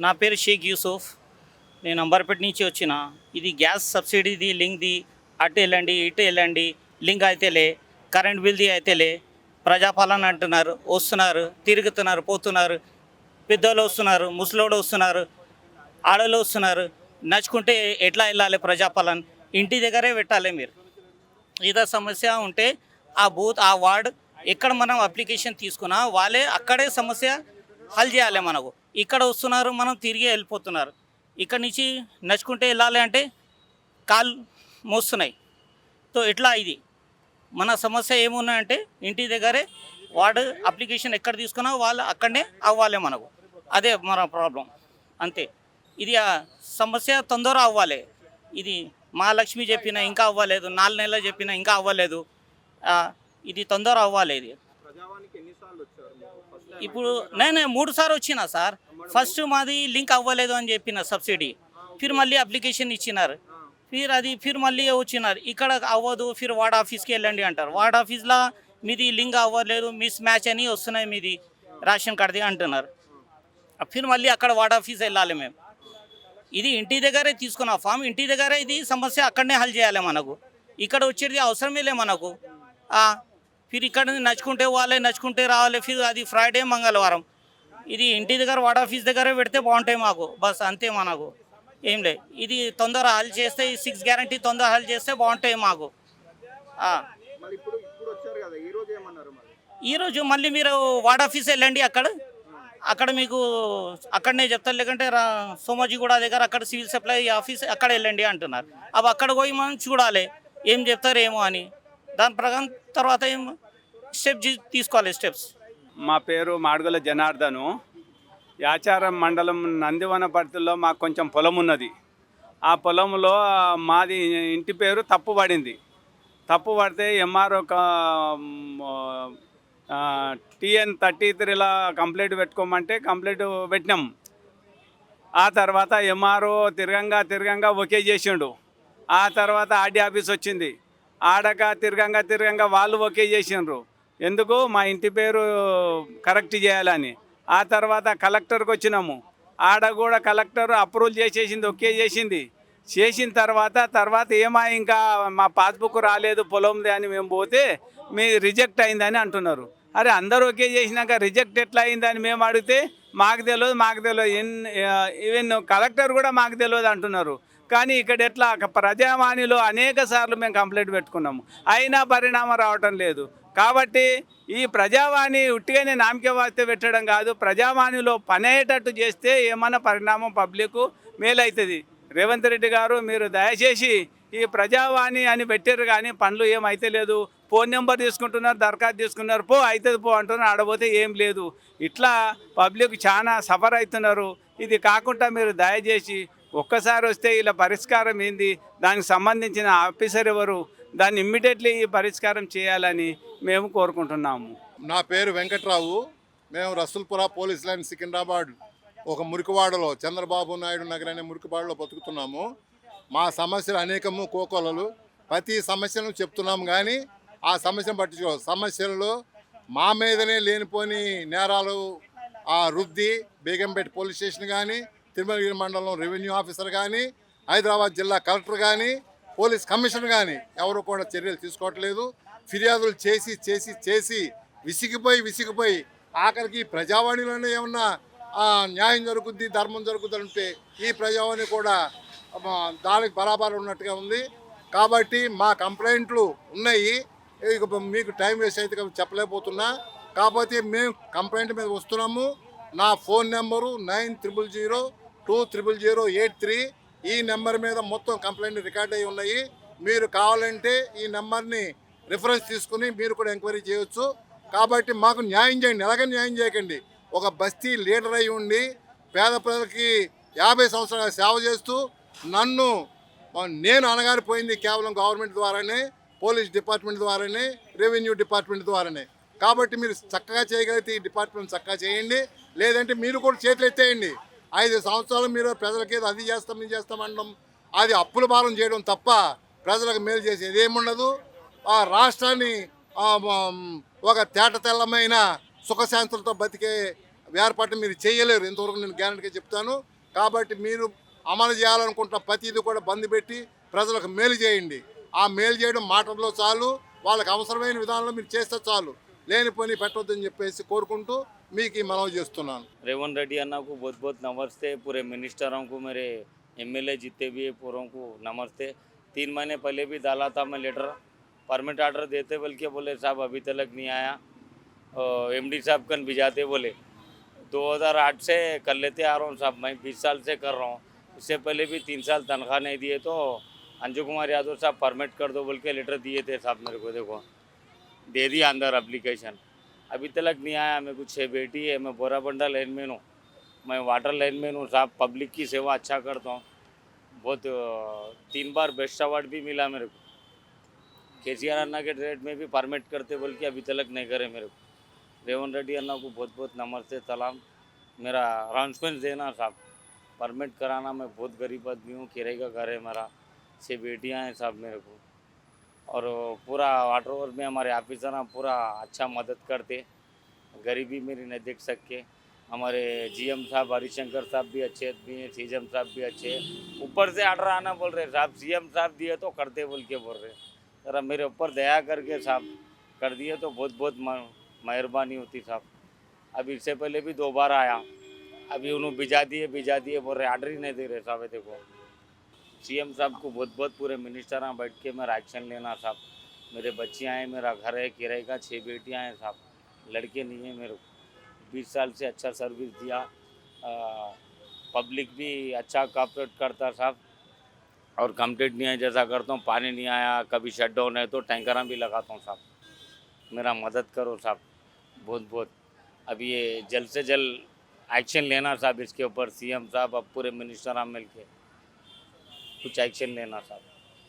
నా పేరు షేక్ యూసుఫ్. నేను అంబర్పేట నుంచి వచ్చిన. ఇది గ్యాస్ సబ్సిడీది లింక్ది అటు వెళ్ళండి ఇటు వెళ్ళండి లింక్ అయితేలే కరెంట్ బిల్ది అయితేలే ప్రజాపాలన అంటున్నారు వస్తున్నారు తిరుగుతున్నారు పోతున్నారు. పెద్దోళ్ళు వస్తున్నారు ముసలోడు వస్తున్నారు ఆడోళ్ళు వస్తున్నారు. నడుచుకుంటే ఎట్లా వెళ్ళాలి ప్రజాపాలన? ఇంటి దగ్గరే పెట్టాలి మీరు. ఏదో సమస్య ఉంటే ఆ బూత్ ఆ వార్డ్ ఎక్కడ మనం అప్లికేషన్ తీసుకున్నా వాళ్ళే అక్కడే సమస్య హల్ చేయాలి మనకు. ఇక్కడ వస్తున్నారు మనం తిరిగి వెళ్ళిపోతున్నారు. ఇక్కడ నుంచి నడుచుకుంటే వెళ్ళాలి అంటే కాలు మోస్తున్నాయి. సో ఎట్లా ఇది. మన సమస్య ఏమున్నాయంటే ఇంటి దగ్గరే వాడు అప్లికేషన్ ఎక్కడ తీసుకున్నా వాళ్ళు అక్కడనే అవ్వాలి మనకు. అదే మన ప్రాబ్లం. అంతే. ఇది ఆ సమస్య తొందర అవ్వాలి. ఇది మహాలక్ష్మి చెప్పిన ఇంకా అవ్వలేదు నాలుగు నెలలు చెప్పిన ఇంకా అవ్వలేదు. ఇది తొందర అవ్వాలి ఇది. ఇప్పుడు నేను మూడు సార్లు వచ్చిన సార్. ఫస్ట్ మాది లింక్ అవ్వలేదు అని చెప్పిన సబ్సిడీ. ఫిర్ మళ్ళీ అప్లికేషన్ ఇచ్చినారు. ఫిర్ అది ఫిర్ మళ్ళీ వచ్చినారు. ఇక్కడ అవ్వదు ఫిర్ వార్డ్ ఆఫీస్కి వెళ్ళండి అంటారు. వార్డ్ ఆఫీస్లో మీది లింక్ అవ్వలేదు మిస్ మ్యాచ్ అని వస్తున్నాయి మీది రేషన్ కార్డ్ది అంటున్నారు. ఫిర్ మళ్ళీ అక్కడ వార్డ్ ఆఫీస్ వెళ్ళాలి మేము. ఇది ఇంటి దగ్గరే తీసుకున్న ఫామ్. ఇంటి దగ్గరే ఇది సమస్య అక్కడనే హల్ చేయాలి మనకు. ఇక్కడ వచ్చేది అవసరమే లే మనకు. ఫిర్ ఇక్కడ నుంచి నడుచుకుంటే వాళ్ళే నడుచుకుంటే రావాలి ఫిర్ అది ఫ్రైడే మంగళవారం. ఇది ఇంటి దగ్గర వార్డ్ ఆఫీస్ దగ్గరే పెడితే బాగుంటాయి మాకు. బస్ అంతే మనకు. ఏం లే ఇది తొందర హల్ చేస్తే సిక్స్ గ్యారంటీ తొందర హల్ చేస్తే బాగుంటాయి మాకు. ఈ ఈరోజు మళ్ళీ మీరు వార్డ్ ఆఫీస్ వెళ్ళండి అక్కడ. అక్కడ మీకు అక్కడనే చెప్తారు లేకంటే సోమాజిగూడ దగ్గర అక్కడ సివిల్ సప్లై ఆఫీస్ అక్కడ వెళ్ళండి అంటున్నారు. అవి అక్కడ పోయి మనం చూడాలి. ఏం చెప్తారు ఏమో అని. దాని ప్రకారం తర్వాత ఏం స్టెప్ తీసుకోవాలి స్టెప్స్ మా పేరు మాడుగుల జనార్దను. యాచారం మండలం నందివనపర్తిలో మాకు కొంచెం పొలం ఉన్నది. ఆ పొలంలో మాది ఇంటి పేరు తప్పు పడింది. తప్పు పడితే ఎమ్ఆర్ ఒక టీఎన్ థర్టీ త్రీలో కంప్లైంట్ పెట్టుకోమంటే కంప్లైంట్ పెట్టినాం. ఆ తర్వాత ఎంఆర్ఓ తిరగంగా తిరగంగా ఓకే చేసిండు. ఆ తర్వాత ఆర్డీ ఆఫీస్ వచ్చింది. ఆడక తిరగంగా తిరగంగా వాళ్ళు ఓకే చేసిండ్రు. ఎందుకు? మా ఇంటి పేరు కరెక్ట్ చేయాలని. ఆ తర్వాత కలెక్టర్కి వచ్చినాము. ఆడ కూడా కలెక్టర్ అప్రూవల్ చేసేసింది ఓకే చేసింది. చేసిన తర్వాత తర్వాత ఏమా ఇంకా మా పాస్బుక్ రాలేదు పొలంది అని మేము పోతే మీ రిజెక్ట్ అయిందని అంటున్నారు. అరే అందరూ ఓకే చేసినాక రిజెక్ట్ ఎట్లా అయిందని మేము అడిగితే మాకు తెలియదు మాకు తెలియదు ఎన్ ఈవెన్ కలెక్టర్ కూడా మాకు తెలియదు అంటున్నారు. కానీ ఇక్కడ ఎట్లా ప్రజావాణిలో అనేక సార్లు మేము కంప్లైంట్ పెట్టుకున్నాము. అయినా పరిణామం రావటం లేదు. కాబట్టి ఈ ప్రజావాణి ఉట్టిగానే నామకే వాస్తే పెట్టడం కాదు ప్రజావాణిలో పని అయ్యేటట్టు చేస్తే ఏమైనా పరిణామం పబ్లిక్ మేలవుతుంది రేవంత్ రెడ్డి గారు మీరు దయచేసి ఈ ప్రజావాణి అని పెట్టారు కానీ పనులు ఏమైతే లేదు ఫోన్ నెంబర్ తీసుకుంటున్నారు దరఖాస్తు తీసుకున్నారు పో అవుతుంది పో అంటున్నారు ఆడపోతే ఏం లేదు. ఇట్లా పబ్లిక్ చాలా సఫర్ అవుతున్నారు ఇది కాకుండా మీరు దయచేసి ఒక్కసారి వస్తే ఇలా పరిష్కారం ఏంది? దానికి సంబంధించిన ఆఫీసర్ ఎవరు? దాన్ని ఇమ్మీడియట్లీ ఈ పరిష్కారం చేయాలని మేము కోరుకుంటున్నాము. నా పేరు వెంకట్రావు. మేము రసూల్పుర పోలీస్ లైన్ సికింద్రాబాద్ ఒక మురికివాడలో చంద్రబాబు నాయుడు నగర్ అనే మురికివాడలో బతుకుతున్నాము. మా సమస్యలు అనేకము కోకొలలు. ప్రతి సమస్యను చెప్తున్నాము కానీ ఆ సమస్యను పట్టించుకో సమస్యలలో మా మీదనే లేనిపోని నేరాలు ఆ రుద్ది బేగంపేట పోలీస్ స్టేషన్ కానీ తిరుమలగిరి మండలం రెవెన్యూ ఆఫీసర్ కానీ హైదరాబాద్ జిల్లా కలెక్టర్ కానీ పోలీస్ కమిషనర్ కానీ ఎవరు కూడా చర్యలు తీసుకోవట్లేదు. ఫిర్యాదులు చేసి చేసి చేసి విసిగిపోయి విసిగిపోయి ఆఖరికి ప్రజావాణిలోనే ఏమన్నా ఆ, న్యాయం జరుగుద్ది ధర్మం జరుగుద్ది అంటే ఈ ప్రజావాణి కూడా దానికి బరాబర్ ఉన్నట్టుగా ఉంది. కాబట్టి మా కంప్లైంట్లు ఉన్నాయి. ఇక మీకు టైం వేస్ట్ అయితే చెప్పలేకపోతున్నా. కాకపోతే మేము కంప్లైంట్ మీద వస్తున్నాము. నా phone number nine triple zero two triple zero eight three ఈ నెంబర్ మీద మొత్తం కంప్లైంట్ రికార్డ్ అయి ఉన్నాయి. మీరు కావాలంటే ఈ నెంబర్ని రిఫరెన్స్ తీసుకుని మీరు కూడా ఎంక్వైరీ చేయొచ్చు. కాబట్టి మాకు న్యాయం చేయండి. ఎలాగ న్యాయం చేయకండి. ఒక బస్తీ లీడర్ అయి ఉండి పేద ప్రజలకి యాభై సంవత్సరాల సేవ చేస్తూ నన్ను నేను అనగారిపోయింది కేవలం గవర్నమెంట్ ద్వారానే పోలీస్ డిపార్ట్మెంట్ ద్వారానే రెవెన్యూ డిపార్ట్మెంట్ ద్వారానే. కాబట్టి మీరు చక్కగా చేయగలిగితే ఈ డిపార్ట్మెంట్ చక్కగా చేయండి. లేదంటే మీరు కూడా చేతులు ఎత్తేయండి ఐదు సంవత్సరాలు మీరు ప్రజలకి ఏదో అది చేస్తాం ఇది చేస్తాం అనడం అది అప్పుల భారం చేయడం తప్ప ప్రజలకు మేలు చేసేది ఏముండదు. ఆ రాష్ట్రాన్ని ఒక తేట తెల్లమైన సుఖశాంతులతో బతికే ఏర్పాటు మీరు చేయలేరు. ఇంతవరకు నేను గ్యారంటీగా చెప్తాను. కాబట్టి మీరు అమలు చేయాలనుకుంటున్న ప్రతిదీ కూడా బంద్ పెట్టి ప్రజలకు మేలు చేయండి. ఆ మేలు చేయడం మాటల్లో చాలు. వాళ్ళకి అవసరమైన విధానంలో మీరు చేస్తే చాలు. లేని పని పెట్టొద్దని చెప్పేసి కోరుకుంటూ మీకు ఈ మనవి చేస్తున్నాను रेवंत रेड्डी अन्ना को बहुत बहुत नमस्ते पूरे मिनिस्टरों को मेरे एमएलए जितने भी है पूरों को नमस्ते तीन महीने पहले भी डाला था मैं लेटर परमिट ऑर्डर देते बल्कि बोले साहब अभी तक नहीं आया एमडी साहब कन भिजाते बोले 2008 से कर लेते आ रहा हूँ साहब मैं 20 साल से कर रहा हूँ इससे पहले भी तीन साल तनख्वाह नहीं दिए तो अंजू कुमार यादव साहब परमिट कर दो बोल के लेटर दिए थे साहब मेरे को देखो दे दिया अंदर एप्लीकेशन अभी तक नहीं आया मेरे को छः बेटी है, मैं बोराबंडा लाइन में हूँ। मैं वाटर लाइन में हूँ, साहब, पब्लिक की सेवा अच्छा करता हूँ। बहुत तीन बार बेस्ट अवार्ड भी मिला मेरे को। के सी आर अन्ना के रेट में भी परमिट करते बोल के अभी तक नहीं करे मेरे को। रेवन रेड्डी अन्ना को बहुत बहुत नमस्ते सलाम मेरा अनाउंसमेंट देना, साहब। परमिट कराना, मैं बहुत गरीब आदमी हूँ, किराए का घर है मेरा। छः बेटियाँ हैं, साहब, मेरे को। और पूरा वाटर ओवर में हमारे ऑफिसर हैं पूरा अच्छा मदद करते। गरीबी मेरी नहीं देख सके हमारे जीएम साहब, हरिशंकर साहब भी अच्छे हैं सीएम साहब भी अच्छे। ऊपर से आर्डर आना बोल रहे साहब सीएम साहब दिए तो करते बोल के बोल रहे जरा मेरे ऊपर दया करके साहब, कर दिए तो बहुत बहुत मेहरबानी होती साहब। अब इससे पहले भी दो बार आया। अभी उन्होंने भिजा दिए भिजा दिए बोल रहे आर्डर ही नहीं दे रहे साहब, देखो। सीएम साहब को बहुत बहुत पूरे मिनिस्टर हैं बैठ के मेरा एक्शन लेना साहब। मेरे बच्चियाँ हैं, मेरा घर है, किराए का छः बेटियाँ हैं साहब। लड़के नहीं हैं मेरे को। बीस साल से अच्छा सर्विस दिया। पब्लिक भी अच्छा कॉपरेट करता साहब। और कंप्लीट नहीं है जैसा करता हूँ, पानी नहीं आया, कभी शट डाउन है तो टैंकरा भी लगाता हूँ साहब। मेरा मदद करो साहब, बहुत बहुत। अब ये जल्द से जल्द एक्शन लेना साहब इसके ऊपर, सीएम साहब, अब पूरे मिनिस्टर आप मिल के कुछ एक्शन लेना साहब